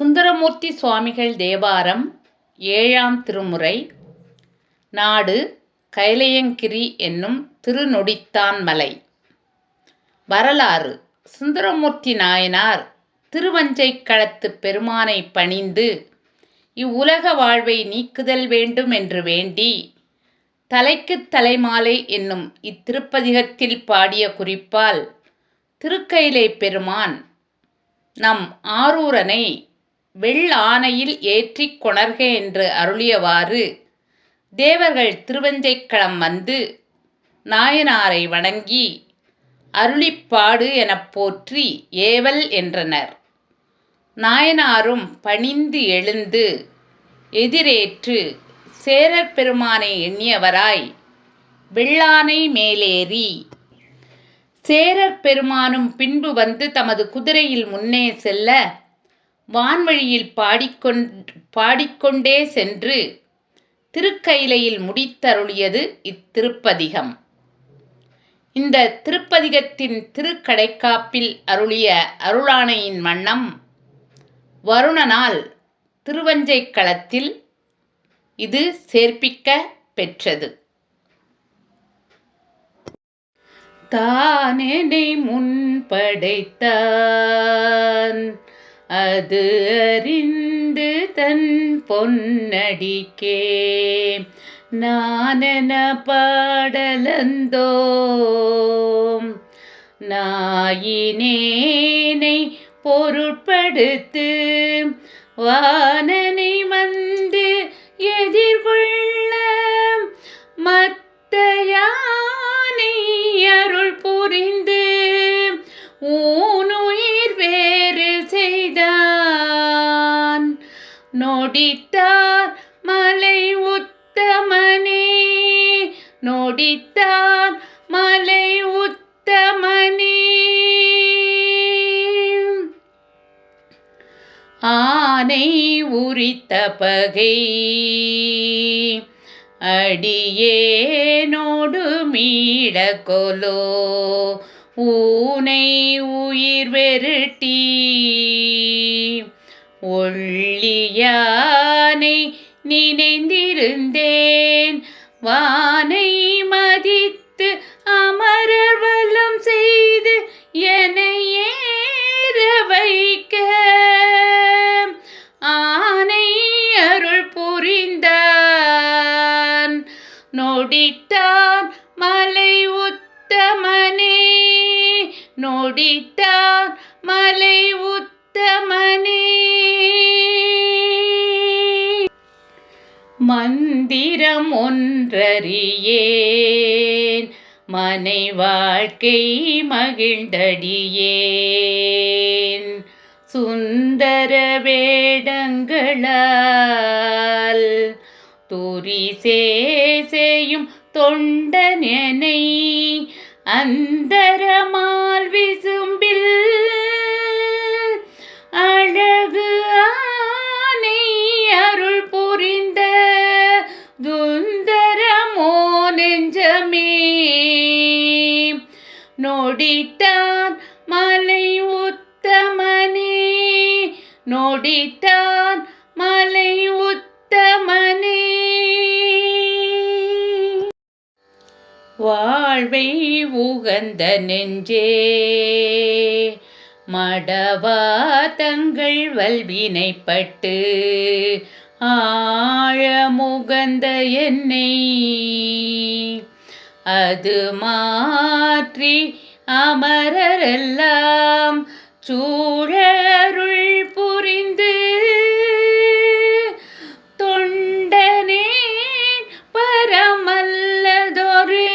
சுந்தரமூர்த்தி சுவாமிகள் தேவாரம் ஏழாம் திருமுறை. நாடு கைலையங்கிரி என்னும் திருநொடித்தான் மலை வரலாறு. சுந்தரமூர்த்தி நாயனார் திருவஞ்சைக்களத்து களத்துப் பணிந்து இவ்வுலக வாழ்வை நீக்குதல் வேண்டும் என்று வேண்டி தலைக்குத் தலைமாலை என்னும் இத்திருப்பதிகத்தில் பாடிய குறிப்பால் திருக்கயிலைப் பெருமான் நம் ஆரூரனை வெள்ளானையில் ஏற்றிக் கொணர்க என்று அருளியவாறு தேவர்கள் திருவஞ்சைக்களம் வந்து நாயனாரை வணங்கி அருளிப்பாடு எனப் போற்றி ஏவல் என்றனர். நாயனாரும் பணிந்து எழுந்து எதிரேற்று சேரர் பெருமானை எண்ணியவராய் வெள்ளானை மேலேறி சேரர் பெருமானும் பின்பு வந்து தமது குதிரையில் முன்னே செல்ல வான்வழியில் பாடிக்கொண்டே சென்று திருக்கயிலையில் முடித்தருளியது இத்திருப்பதிகம். இந்த திருப்பதிகத்தின் திருக்கடைக்காப்பில் அருளிய அருளானையின் வண்ணம் வருணனால் திருவஞ்சை களத்தில் இது சேர்ப்பிக்க பெற்றது. தானெனை முன்படைத்தான் அது அறிந்து தன் பொன்னடிக்கே. நானென பாடலந்தோம். நாயினேனை பொருட்படுத்து வானனை செய்தான். நொடித்தார் மலை உத்தமனே. நொடித்தார் மலை உத்தமனே. ஆனை உரித்த பகை. அடியேனோடு மீள கொலோ ஊனை பெருட்டி ஒள்ளியானை நினைந்திருந்தேன். வான மந்திரம் ஒன்றறியேன் மனை வாழ்க்கை மகிழ்ந்தடியேன். சுந்தர வேடங்களால் துரி செய்யும் தொண்டனெனை அந்தரமால் விசும்பில் நொடித்தான் மலை உத்தமனே. நொடித்தான் மலை உத்தமனே. வாழ்வை உகந்த நெஞ்சே. மடவா தங்கள் வல்வினைப்பட்டு ஆழமுகந்த என்னை. அது மாற்றி அமரரெல்லாம் சூழருள் புரிந்து தொண்டனேன் பரமல்லதொரு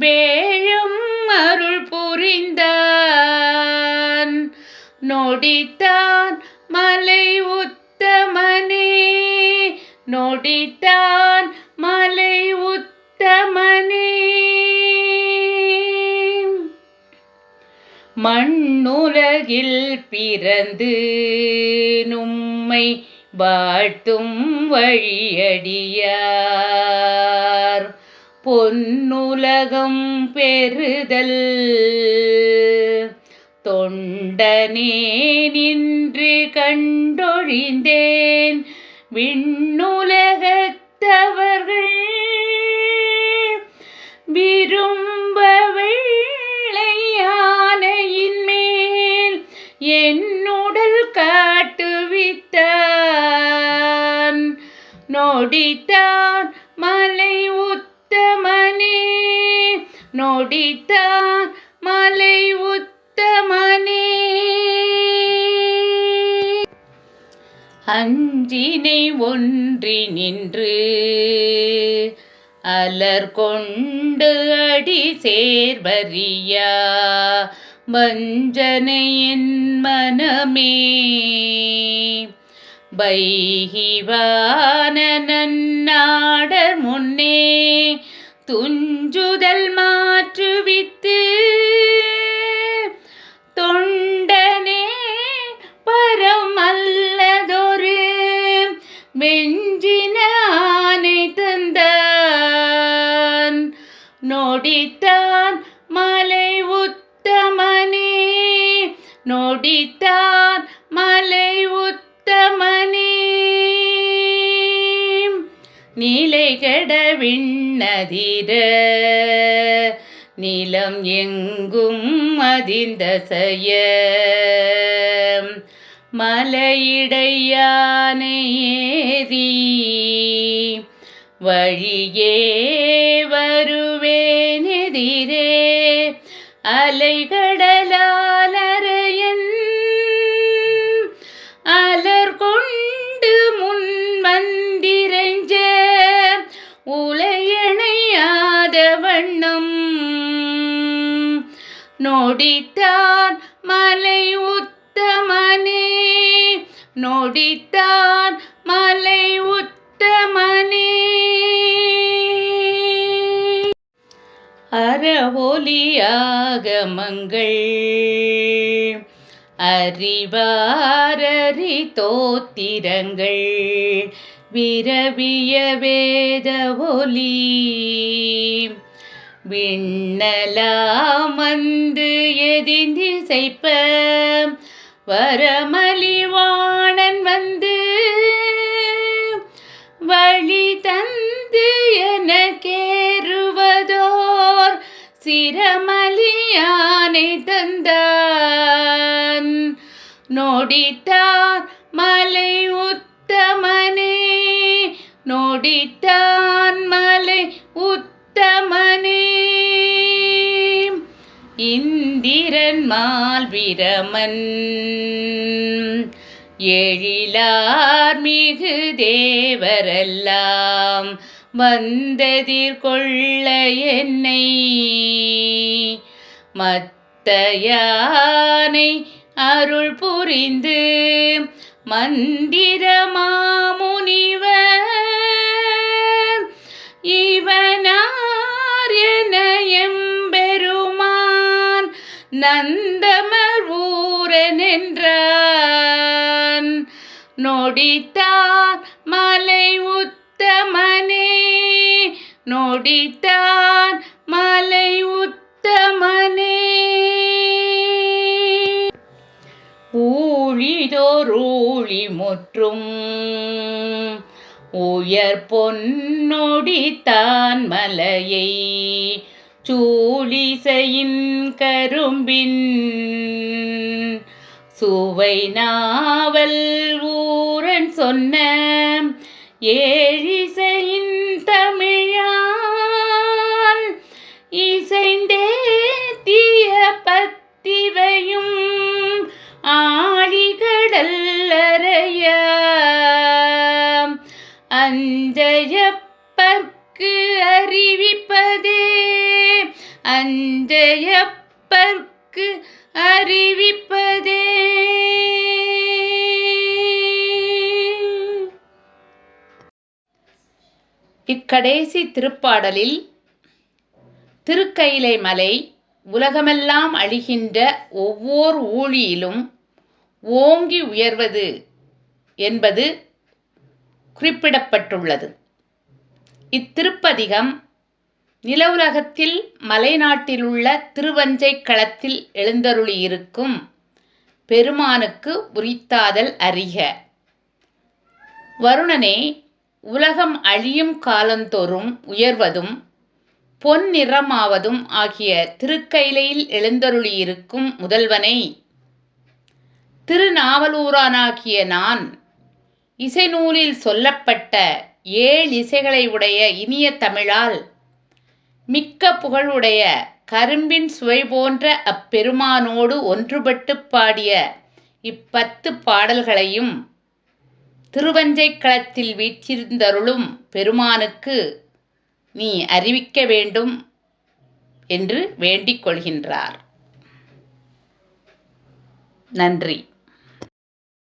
வேழும் அருள் புரிந்தான். நொடித்தான் மண்ணுலகில் பிறந்து நும்மை வாழ்த்தும் வழியடியார். பொன்னுலகம் பெறுதல் தொண்டனே நின்று கண்டொழிந்தேன். விண்ணுலகத்தவர்கள் நொடித்தான் மலை உத்தமனே. நொடித்தான் மலை உத்தமனே. அஞ்சினை ஒன்றி நின்று அலர் கொண்டு அடி சேர்வரியா வஞ்சனை என் மனமே. வைகிவான நன்னாடர் முன்னே துஞ்சுதல் மாற்றுவித்து தொண்டனே பரமல்லதொரு வெஞ்சின விண்ணதிர நிலம் எங்கும் அதிர்ந்த செய்ய மலையிடையானை வழியே வருவேனெதிரே அலைகடலாலரையன் அறவொலியாகமங்கள் அறிவாரறி தோத்திரங்கள். விரவிய வேத ஒலி. விண்ணலாமந்து எதிந்திசைப்ப வரமலிவாணன் சிரமலியானை தந்தான் நோடித்தார் மலை உத்தமனே. நோடித்தான் மலை உத்தமனே. இந்திரன் மால்விரமன் எழிலார் மிகு தேவரெல்லாம் வந்ததிர்கொள்ள என்னை. மத் மத்தயானை அருள் புரிந்து மந்திரமாமுனிவர் இவனார் என நந்தமர் ஊரன் என்றான் நொடித்தான் மலை உத்தமனே நொடித்த ஊழிதோரூழி முற்றும் உயர் பொன்னொடித்தான் மலையை சூழிசையின் கரும்பின். சுவை நாவல் ஊரன் சொன்ன ஏழிசை அஞ்சயப்பர்க்கு அறிவிப்பதே. இக்கடைசி திருப்பாடலில் திருக்கயிலை மலை உலகமெல்லாம் அழிகின்ற ஒவ்வொரு ஊழியிலும் ஓங்கி உயர்வது என்பது குறிப்பிடப்பட்டுள்ளது. இத்திருப்பதிகம் நிலவுலகத்தில் மலைநாட்டிலுள்ள திருவஞ்சை களத்தில் எழுந்தருளியிருக்கும் பெருமானுக்கு உரித்தாதல் அறிக. வருணனே உலகம் அழியும் காலந்தோறும் உயர்வதும் பொன் நிறமாவதும் ஆகிய திருக்கைலையில் எழுந்தருளியிருக்கும் முதல்வனை திருநாவலூரானாகிய நான் இசைநூலில் சொல்லப்பட்ட ஏழிசைகளை உடைய இனிய தமிழால் மிக்க புகழுடைய கரும்பின் சுவை போன்ற அப்பெருமானோடு ஒன்றுபட்டுப் பாடிய இப்பத்து பாடல்களையும் திருவஞ்சைக்களத்தில் வீற்றிருந்தருளும் பெருமானுக்கு நீ அறிவிக்க வேண்டும் என்று வேண்டிக் கொள்கின்றார். நன்றி.